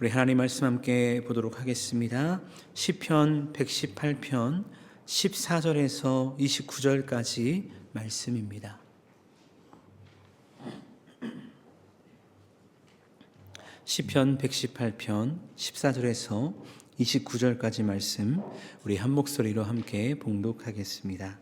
우리 하나님 말씀 함께 보도록 하겠습니다. 시편 118편 14절에서 29절까지 말씀입니다. 시편 118편 14절에서 29절까지 말씀 우리 한 목소리로 함께 봉독하겠습니다.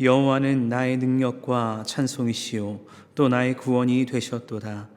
여호와는 나의 능력과 찬송이시요 또 나의 구원이 되셨도다.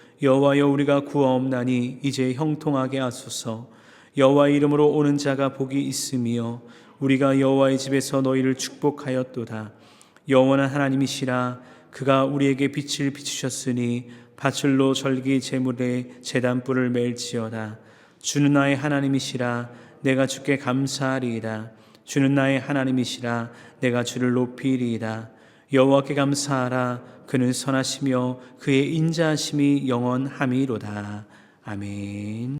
여호와여 우리가 구하옵나니 이제 형통하게 하소서. 여호와의 이름으로 오는 자가 복이 있으며 우리가 여호와의 집에서 너희를 축복하였도다. 영원한 하나님이시라 그가 우리에게 빛을 비추셨으니 밭을로 절기 제물에 제단불을 맬지어다. 주는 나의 하나님이시라 내가 주께 감사하리이다. 주는 나의 하나님이시라 내가 주를 높이리이다. 여호와께 감사하라 그는 선하시며 그의 인자하심이 영원함이로다. 아멘.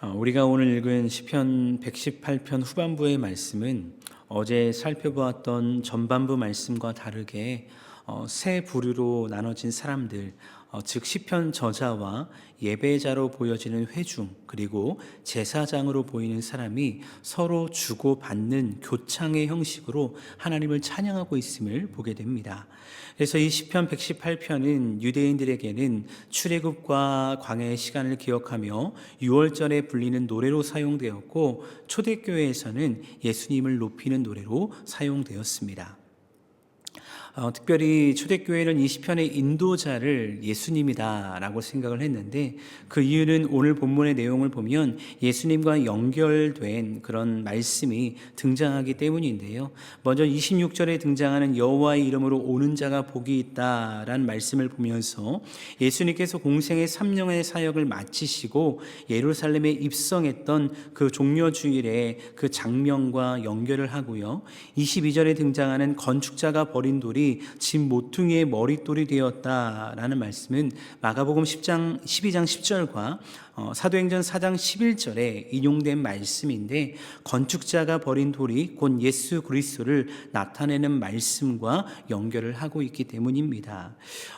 어, 우리가 오늘 읽은 시편 118편 후반부의 말씀은 어제 살펴보았던 전반부 말씀과 다르게 어, 세 부류로 나눠진 사람들, 어, 즉 시편 저자와 예배자로 보여지는 회중 그리고 제사장으로 보이는 사람이 서로 주고 받는 교창의 형식으로 하나님을 찬양하고 있음을 보게 됩니다. 그래서 이 시편 118편은 유대인들에게는 출애굽과 광야의 시간을 기억하며 6월절에 불리는 노래로 사용되었고 초대교회에서는 예수님을 높이는 노래로 사용되었습니다. 어, 특별히 초대교회는 이 시편의 인도자를 예수님이다라고 생각을 했는데 그 이유는 오늘 본문의 내용을 보면 예수님과 연결된 그런 말씀이 등장하기 때문인데요. 먼저 26절에 등장하는 여호와의 이름으로 오는 자가 복이 있다라는 말씀을 보면서 예수님께서 공생의 3년의 사역을 마치시고 예루살렘에 입성했던 그 종려 주일의 그 장면과 연결을 하고요. 22절에 등장하는 건축자가 버린 돌이 돌이 집 모퉁이의 머릿돌이 되었다라는 말씀은 마가복음 10장 12장 10절과 어, 사도행전 4장 11절에 인용된 말씀인데 건축자가 버린 돌이 곧 예수 그리스도를 나타내는 말씀과 연결을 하고 있기 때문입니다.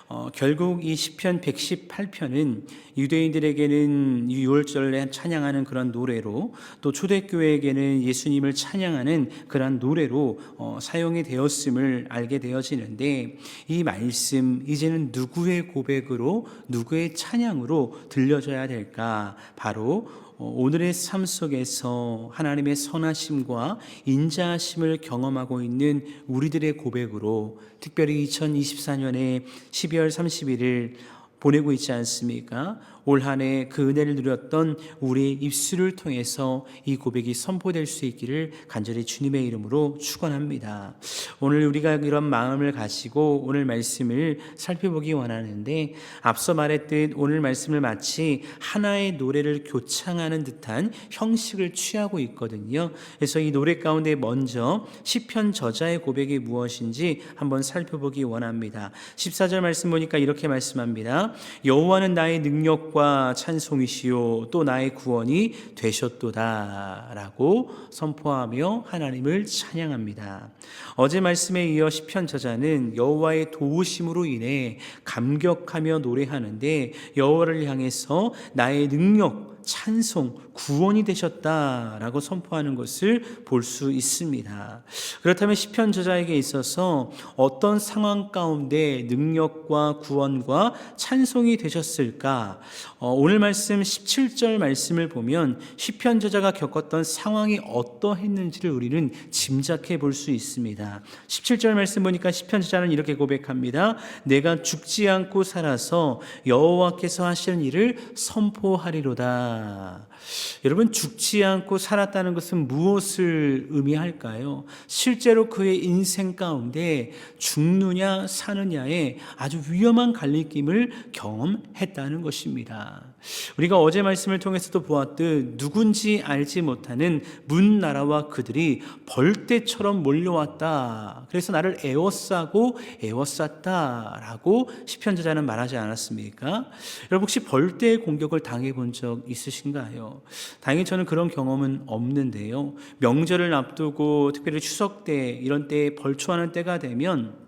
어, 결국 이 시편 118편은 유대인들에게는 6월절에 찬양하는 그런 노래로 또 초대교회에게는 예수님을 찬양하는 그런 노래로 어, 사용이 되었음을 알게 되어지는데 이 말씀 이제는 누구의 고백으로 누구의 찬양으로 들려져야 될까? 바로 어, 오늘의 삶 속에서 하나님의 선하심과 인자하심을 경험하고 있는 우리들의 고백으로 특별히 2024년에 12월 31일 보내고 있지 않습니까? 올 한 해 그 은혜를 누렸던 우리의 입술을 통해서 이 고백이 선포될 수 있기를 간절히 주님의 이름으로 축원합니다. 오늘 우리가 이런 마음을 가지고 오늘 말씀을 살펴보기 원하는데 앞서 말했듯 오늘 말씀을 마치 하나의 노래를 교창하는 듯한 형식을 취하고 있거든요. 그래서 이 노래 가운데 먼저 시편 저자의 고백이 무엇인지 한번 살펴보기 원합니다. 14절 말씀 보니까 이렇게 말씀합니다. 여호와는 나의 능력 과 찬송이시요 또 나의 구원이 되셨도다라고 선포하며 하나님을 찬양합니다. 어제 말씀에 이어 시편 저자는 여호와의 도우심으로 인해 감격하며 노래하는데 여호와를 향해서 나의 능력 찬송, 구원이 되셨다라고 선포하는 것을 볼 수 있습니다. 그렇다면 시편 저자에게 있어서 어떤 상황 가운데 능력과 구원과 찬송이 되셨을까? 어, 오늘 말씀 17절 말씀을 보면 시편 저자가 겪었던 상황이 어떠했는지를 우리는 짐작해 볼 수 있습니다. 17절 말씀 보니까 시편 저자는 이렇게 고백합니다. 내가 죽지 않고 살아서 여호와께서 하시는 일을 선포하리로다. 嗯 여러분 죽지 않고 살았다는 것은 무엇을 의미할까요? 실제로 그의 인생 가운데 죽느냐 사느냐에 아주 위험한 갈림길을 경험했다는 것입니다. 우리가 어제 말씀을 통해서도 보았듯 누군지 알지 못하는 문 나라와 그들이 벌떼처럼 몰려왔다. 그래서 나를 에워싸고 에워쌌다라고 시편 저자는 말하지 않았습니까? 여러분 혹시 벌떼의 공격을 당해 본 적 있으신가요? 다행히 저는 그런 경험은 없는데요. 명절을 앞두고 특별히 추석 때 이런 때에 벌초하는 때가 되면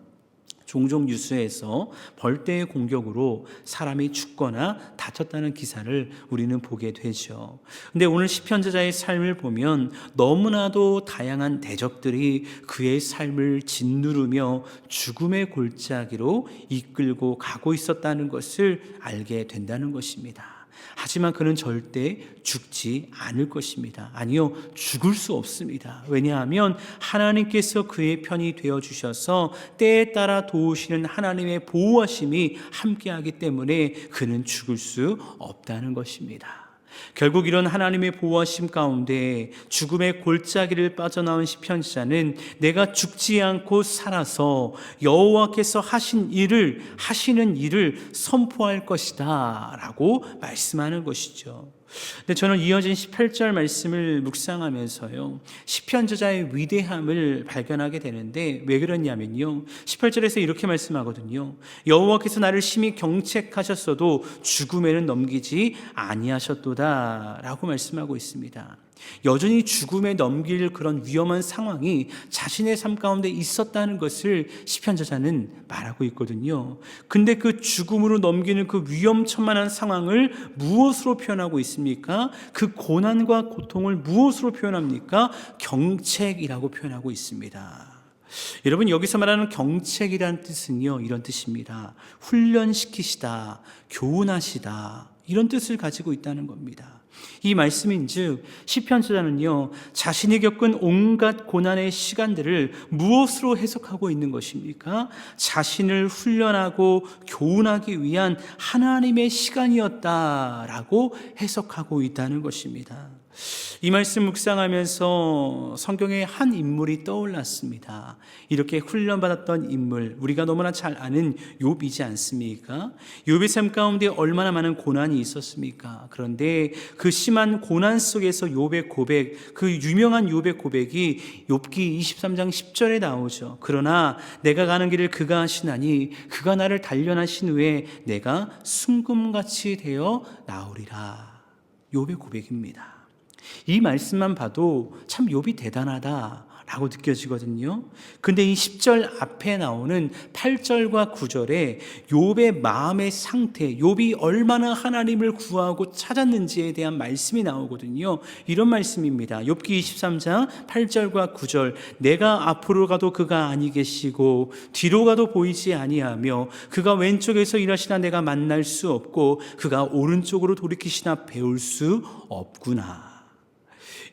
종종 뉴스에서 벌떼의 공격으로 사람이 죽거나 다쳤다는 기사를 우리는 보게 되죠. 근데 오늘 시편자자의 삶을 보면 너무나도 다양한 대적들이 그의 삶을 짓누르며 죽음의 골짜기로 이끌고 가고 있었다는 것을 알게 된다는 것입니다. 하지만 그는 절대 죽지 않을 것입니다. 아니요, 죽을 수 없습니다. 왜냐하면 하나님께서 그의 편이 되어 주셔서 때에 따라 도우시는 하나님의 보호하심이 함께하기 때문에 그는 죽을 수 없다는 것입니다. 결국 이런 하나님의 보호하심 가운데 죽음의 골짜기를 빠져나온 시편자는 내가 죽지 않고 살아서 여호와께서 하신 일을 하시는 일을 선포할 것이다라고 말씀하는 것이죠. 근데 저는 이어진 18절 말씀을 묵상하면서요. 시편 저자의 위대함을 발견하게 되는데 왜 그러냐면요. 18절에서 이렇게 말씀하거든요. 여호와께서 나를 심히 경책하셨어도 죽음에는 넘기지 아니하셨도다라고 말씀하고 있습니다. 여전히 죽음에 넘길 그런 위험한 상황이 자신의 삶 가운데 있었다는 것을 시편 저자는 말하고 있거든요. 근데 그 죽음으로 넘기는 그 위험천만한 상황을 무엇으로 표현하고 있습니까? 그 고난과 고통을 무엇으로 표현합니까? 경책이라고 표현하고 있습니다. 여러분 여기서 말하는 경책이라는 뜻은요 이런 뜻입니다. 훈련시키시다, 교훈하시다 이런 뜻을 가지고 있다는 겁니다. 이 말씀인즉 시편 저자는요 자신이 겪은 온갖 고난의 시간들을 무엇으로 해석하고 있는 것입니까? 자신을 훈련하고 교훈하기 위한 하나님의 시간이었다라고 해석하고 있다는 것입니다. 이 말씀 묵상하면서 성경의 한 인물이 떠올랐습니다. 이렇게 훈련받았던 인물, 우리가 너무나 잘 아는 욥이지 않습니까? 욥의 삶 가운데 얼마나 많은 고난이 있었습니까? 그런데 그 심한 고난 속에서 욥의 고백, 그 유명한 욥의 고백이 욥기 23장 10절에 나오죠. 그러나 내가 가는 길을 그가 하시나니 그가 나를 단련하신 후에 내가 순금같이 되어 나오리라. 욥의 고백입니다. 이 말씀만 봐도 참 욥이 대단하다. 라고 느껴지거든요. 근데 이 10절 앞에 나오는 8절과 9절에 욥의 마음의 상태, 욥이 얼마나 하나님을 구하고 찾았는지에 대한 말씀이 나오거든요. 이런 말씀입니다. 욥기 23장 8절과 9절 내가 앞으로 가도 그가 아니 계시고 뒤로 가도 보이지 아니하며 그가 왼쪽에서 일하시나 내가 만날 수 없고 그가 오른쪽으로 돌이키시나 배울 수 없구나.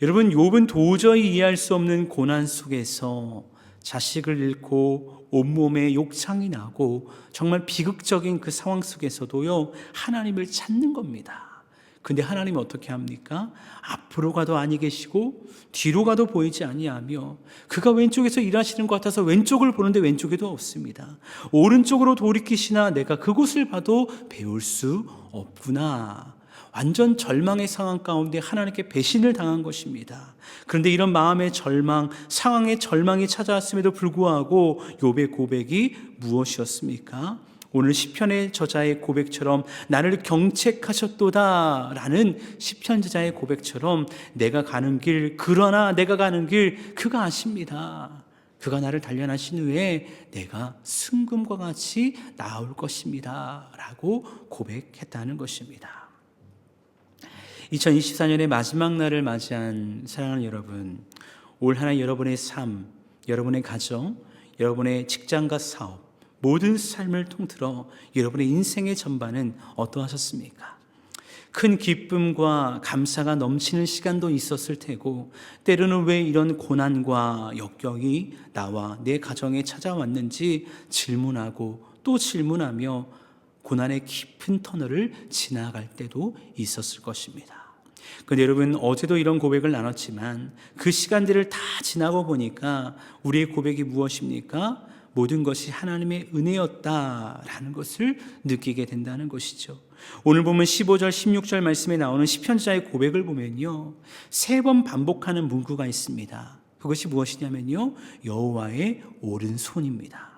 여러분 욥은 도저히 이해할 수 없는 고난 속에서 자식을 잃고 온몸에 욕창이 나고 정말 비극적인 그 상황 속에서도요 하나님을 찾는 겁니다. 근데 하나님 어떻게 합니까? 앞으로 가도 아니 계시고 뒤로 가도 보이지 아니하며 그가 왼쪽에서 일하시는 것 같아서 왼쪽을 보는데 왼쪽에도 없습니다. 오른쪽으로 돌이키시나 내가 그곳을 봐도 배울 수 없구나. 완전 절망의 상황 가운데 하나님께 배신을 당한 것입니다. 그런데 이런 마음의 절망, 상황의 절망이 찾아왔음에도 불구하고 욥의 고백이 무엇이었습니까? 오늘 시편의 저자의 고백처럼 나를 경책하셨도다라는 시편 저자의 고백처럼 내가 가는 길 그러나 내가 가는 길 그가 아십니다. 그가 나를 단련하신 후에 내가 승금과 같이 나올 것입니다 라고 고백했다는 것입니다. 2024년의 마지막 날을 맞이한 사랑하는 여러분, 올 한해 여러분의 삶, 여러분의 가정, 여러분의 직장과 사업, 모든 삶을 통틀어 여러분의 인생의 전반은 어떠하셨습니까? 큰 기쁨과 감사가 넘치는 시간도 있었을 테고, 때로는 왜 이런 고난과 역경이 나와 내 가정에 찾아왔는지 질문하고 또 질문하며 고난의 깊은 터널을 지나갈 때도 있었을 것입니다. 근데 여러분 어제도 이런 고백을 나눴지만 그 시간들을 다 지나고 보니까 우리의 고백이 무엇입니까? 모든 것이 하나님의 은혜였다라는 것을 느끼게 된다는 것이죠. 오늘 보면 15절, 16절 말씀에 나오는 시편자의 고백을 보면요. 세 번 반복하는 문구가 있습니다. 그것이 무엇이냐면요. 여호와의 오른손입니다.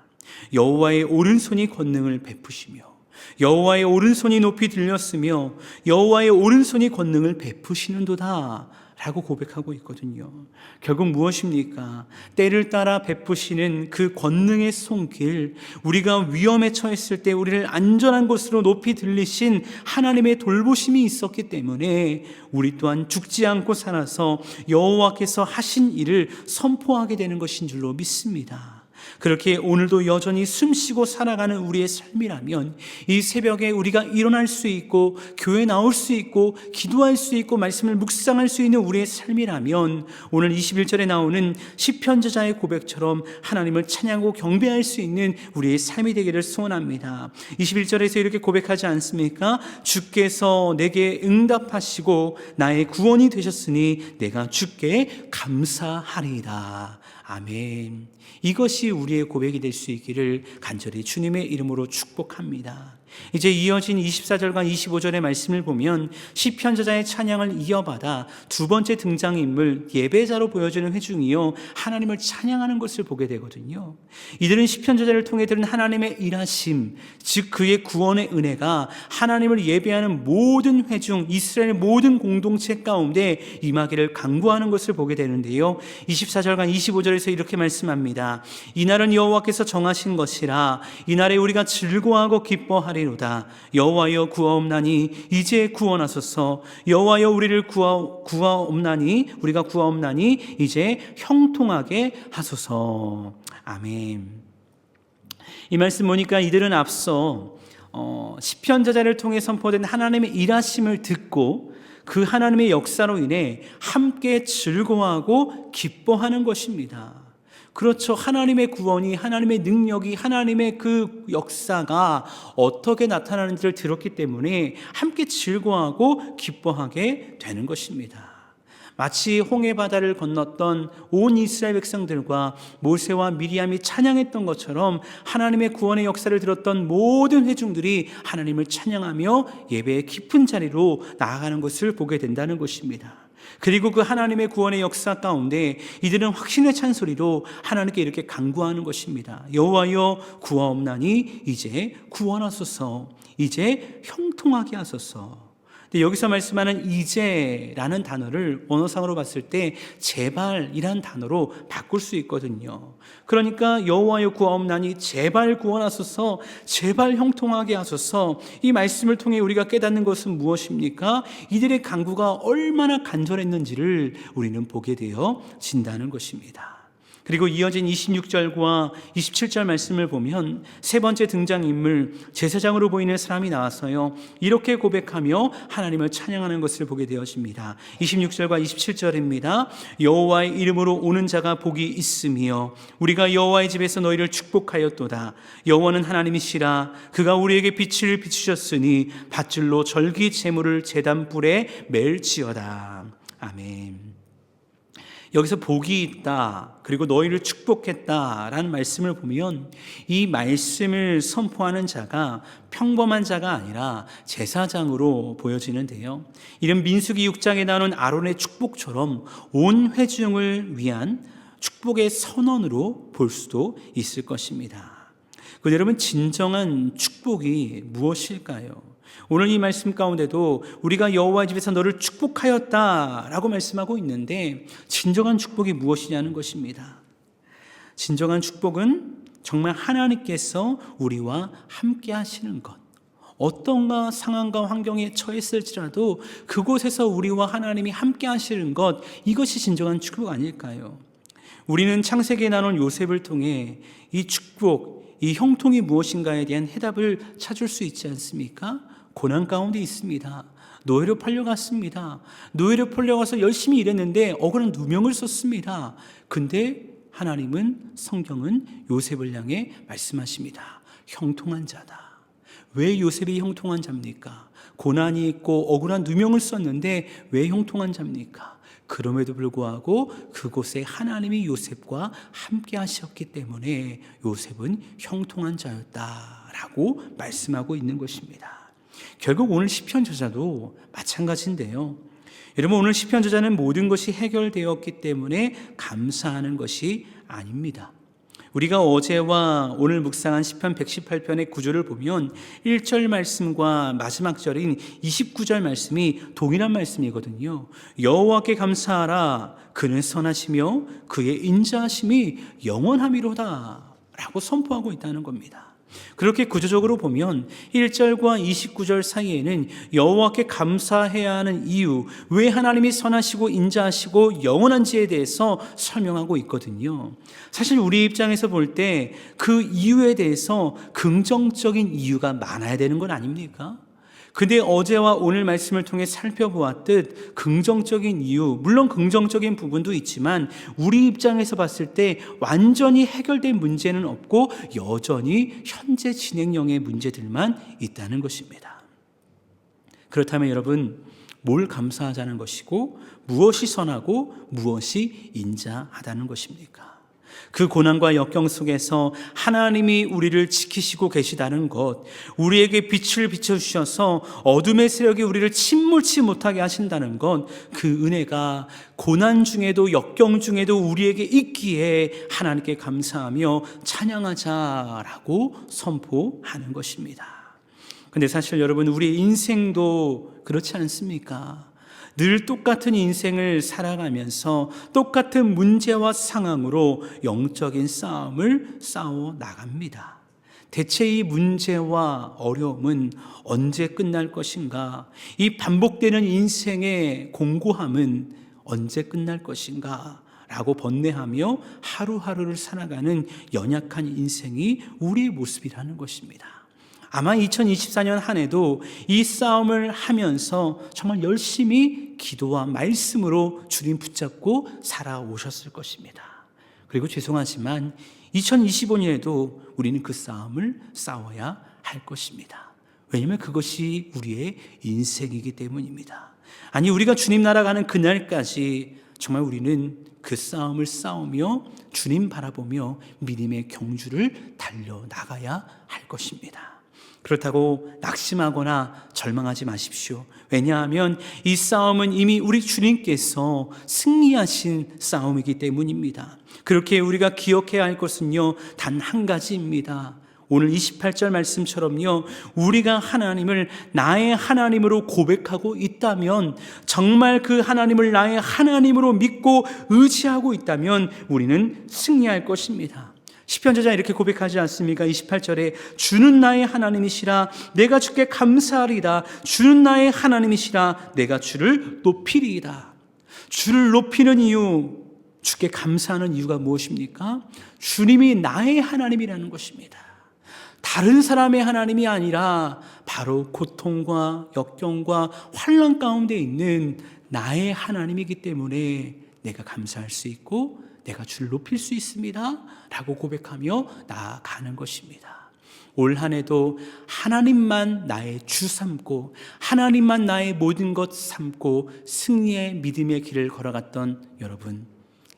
여호와의 오른손이 권능을 베푸시며 여호와의 오른손이 높이 들렸으며 여호와의 오른손이 권능을 베푸시는도다 라고 고백하고 있거든요. 결국 무엇입니까? 때를 따라 베푸시는 그 권능의 손길, 우리가 위험에 처했을 때 우리를 안전한 곳으로 높이 들리신 하나님의 돌보심이 있었기 때문에 우리 또한 죽지 않고 살아서 여호와께서 하신 일을 선포하게 되는 것인 줄로 믿습니다. 그렇게 오늘도 여전히 숨쉬고 살아가는 우리의 삶이라면 이 새벽에 우리가 일어날 수 있고 교회 나올 수 있고 기도할 수 있고 말씀을 묵상할 수 있는 우리의 삶이라면 오늘 21절에 나오는 시편 저자의 고백처럼 하나님을 찬양하고 경배할 수 있는 우리의 삶이 되기를 소원합니다. 21절에서 이렇게 고백하지 않습니까? 주께서 내게 응답하시고 나의 구원이 되셨으니 내가 주께 감사하리이다. 아멘. 이것이 우리의 고백이 될 수 있기를 간절히 주님의 이름으로 축복합니다. 이제 이어진 24절과 25절의 말씀을 보면 시편 저자의 찬양을 이어받아 두 번째 등장 인물 예배자로 보여주는 회중이요 하나님을 찬양하는 것을 보게 되거든요. 이들은 시편 저자를 통해 들은 하나님의 일하심, 즉 그의 구원의 은혜가 하나님을 예배하는 모든 회중 이스라엘 모든 공동체 가운데 임하기를 강구하는 것을 보게 되는데요. 24절과 25절에서 이렇게 말씀합니다. 이날은 여호와께서 정하신 것이라 이날에 우리가 즐거워하고 기뻐하 리 하리로다. 여호와여 구하옵나니 이제 구원하소서. 여호와여 우리를 구하, 구하옵나니 우리가 구하옵나니 이제 형통하게 하소서. 아멘. 이 말씀 보니까 이들은 앞서 어, 시편 저자를 통해 선포된 하나님의 일하심을 듣고 그 하나님의 역사로 인해 함께 즐거워하고 기뻐하는 것입니다. 그렇죠. 하나님의 구원이, 하나님의 능력이, 하나님의 그 역사가 어떻게 나타나는지를 들었기 때문에 함께 즐거워하고 기뻐하게 되는 것입니다. 마치 홍해 바다를 건넜던 온 이스라엘 백성들과 모세와 미리암이 찬양했던 것처럼 하나님의 구원의 역사를 들었던 모든 회중들이 하나님을 찬양하며 예배의 깊은 자리로 나아가는 것을 보게 된다는 것입니다. 그리고 그 하나님의 구원의 역사 가운데 이들은 확신의 찬소리로 하나님께 이렇게 간구하는 것입니다. 여호와여 구하옵나니 이제 구원하소서. 이제 형통하게 하소서. 여기서 말씀하는 이제라는 단어를 언어상으로 봤을 때 제발이란 단어로 바꿀 수 있거든요. 그러니까 여호와여 구하옵나니 제발 구원하소서, 제발 형통하게 하소서. 이 말씀을 통해 우리가 깨닫는 것은 무엇입니까? 이들의 간구가 얼마나 간절했는지를 우리는 보게 되어 진다는 것입니다. 그리고 이어진 26절과 27절 말씀을 보면 세 번째 등장인물 제사장으로 보이는 사람이 나왔어요. 이렇게 고백하며 하나님을 찬양하는 것을 보게 되어집니다. 26절과 27절입니다. 여호와의 이름으로 오는 자가 복이 있으며 우리가 여호와의 집에서 너희를 축복하였도다. 여호와는 하나님이시라 그가 우리에게 빛을 비추셨으니 밧줄로 절기 제물을 제단 뿔에 멜지어다. 아멘. 여기서 복이 있다. 그리고 너희를 축복했다라는 말씀을 보면 이 말씀을 선포하는 자가 평범한 자가 아니라 제사장으로 보여지는데요. 이런 민수기 6장에 나오는 아론의 축복처럼 온 회중을 위한 축복의 선언으로 볼 수도 있을 것입니다. 그 여러분 진정한 축복이 무엇일까요? 오늘 이 말씀 가운데도 우리가 여호와 집에서 너를 축복하였다라고 말씀하고 있는데 진정한 축복이 무엇이냐는 것입니다. 진정한 축복은 정말 하나님께서 우리와 함께 하시는 것. 어떤가 상황과 환경에 처했을지라도 그곳에서 우리와 하나님이 함께 하시는 것 이것이 진정한 축복 아닐까요? 우리는 창세기에 나눈 요셉을 통해 이 축복, 이 형통이 무엇인가에 대한 해답을 찾을 수 있지 않습니까? 고난 가운데 있습니다. 노예로 팔려갔습니다. 노예로 팔려가서 열심히 일했는데 억울한 누명을 썼습니다. 근데 하나님은 성경은 요셉을 향해 말씀하십니다. 형통한 자다. 왜 요셉이 형통한 자입니까? 고난이 있고 억울한 누명을 썼는데 왜 형통한 자입니까? 그럼에도 불구하고 그곳에 하나님이 요셉과 함께 하셨기 때문에 요셉은 형통한 자였다라고 말씀하고 있는 것입니다. 결국 오늘 시편 저자도 마찬가지인데요. 여러분 오늘 시편 저자는 모든 것이 해결되었기 때문에 감사하는 것이 아닙니다. 우리가 어제와 오늘 묵상한 시편 118편의 구절을 보면 1절 말씀과 마지막 절인 29절 말씀이 동일한 말씀이거든요. 여호와께 감사하라 그는 선하시며 그의 인자하심이 영원함이로다 라고 선포하고 있다는 겁니다. 그렇게 구조적으로 보면 1절과 29절 사이에는 여호와께 감사해야 하는 이유, 왜 하나님이 선하시고 인자하시고 영원한지에 대해서 설명하고 있거든요. 사실 우리 입장에서 볼 때 그 이유에 대해서 긍정적인 이유가 많아야 되는 건 아닙니까? 근데 어제와 오늘 말씀을 통해 살펴보았듯 긍정적인 이유, 물론 긍정적인 부분도 있지만 우리 입장에서 봤을 때 완전히 해결된 문제는 없고 여전히 현재 진행형의 문제들만 있다는 것입니다. 그렇다면 여러분, 뭘 감사하자는 것이고 무엇이 선하고 무엇이 인자하다는 것입니까? 그 고난과 역경 속에서 하나님이 우리를 지키시고 계시다는 것, 우리에게 빛을 비춰주셔서 어둠의 세력이 우리를 침몰치 못하게 하신다는 것, 그 은혜가 고난 중에도 역경 중에도 우리에게 있기에 하나님께 감사하며 찬양하자라고 선포하는 것입니다. 근데 사실 여러분, 우리의 인생도 그렇지 않습니까? 늘 똑같은 인생을 살아가면서 똑같은 문제와 상황으로 영적인 싸움을 싸워 나갑니다. 대체 이 문제와 어려움은 언제 끝날 것인가? 이 반복되는 인생의 공고함은 언제 끝날 것인가? 라고 번뇌하며 하루하루를 살아가는 연약한 인생이 우리의 모습이라는 것입니다. 아마 2024년 한 해도 이 싸움을 하면서 정말 열심히 기도와 말씀으로 주님 붙잡고 살아오셨을 것입니다. 그리고 죄송하지만 2025년에도 우리는 그 싸움을 싸워야 할 것입니다. 왜냐하면 그것이 우리의 인생이기 때문입니다. 아니, 우리가 주님 나라 가는 그날까지 정말 우리는 그 싸움을 싸우며 주님 바라보며 믿음의 경주를 달려 나가야 할 것입니다. 그렇다고 낙심하거나 절망하지 마십시오. 왜냐하면 이 싸움은 이미 우리 주님께서 승리하신 싸움이기 때문입니다. 그렇게 우리가 기억해야 할 것은요, 단 한 가지입니다. 오늘 28절 말씀처럼요, 우리가 하나님을 나의 하나님으로 고백하고 있다면, 정말 그 하나님을 나의 하나님으로 믿고 의지하고 있다면, 우리는 승리할 것입니다. 시편 저자 이렇게 고백하지 않습니까? 28절에 주는 나의 하나님이시라 내가 주께 감사하리다 주는 나의 하나님이시라 내가 주를 높이리이다 주를 높이는 이유 주께 감사하는 이유가 무엇입니까? 주님이 나의 하나님이라는 것입니다. 다른 사람의 하나님이 아니라 바로 고통과 역경과 환란 가운데 있는 나의 하나님이기 때문에 내가 감사할 수 있고 내가 주를 높일 수 있습니다. 라고 고백하며 나아가는 것입니다. 올 한 해도 하나님만 나의 주 삼고 하나님만 나의 모든 것 삼고 승리의 믿음의 길을 걸어갔던 여러분.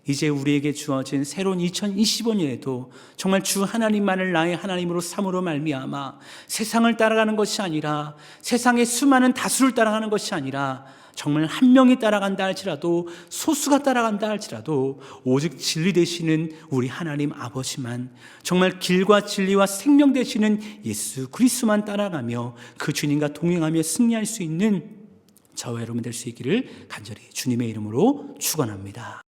이제 우리에게 주어진 새로운 2025년에도 정말 주 하나님만을 나의 하나님으로 삼으로 말미암아 세상을 따라가는 것이 아니라 세상의 수많은 다수를 따라가는 것이 아니라 정말 한 명이 따라간다 할지라도 소수가 따라간다 할지라도 오직 진리 되시는 우리 하나님 아버지만 정말 길과 진리와 생명 되시는 예수 그리스도만 따라가며 그 주님과 동행하며 승리할 수 있는 저와 여러분 될 수 있기를 간절히 주님의 이름으로 축원합니다.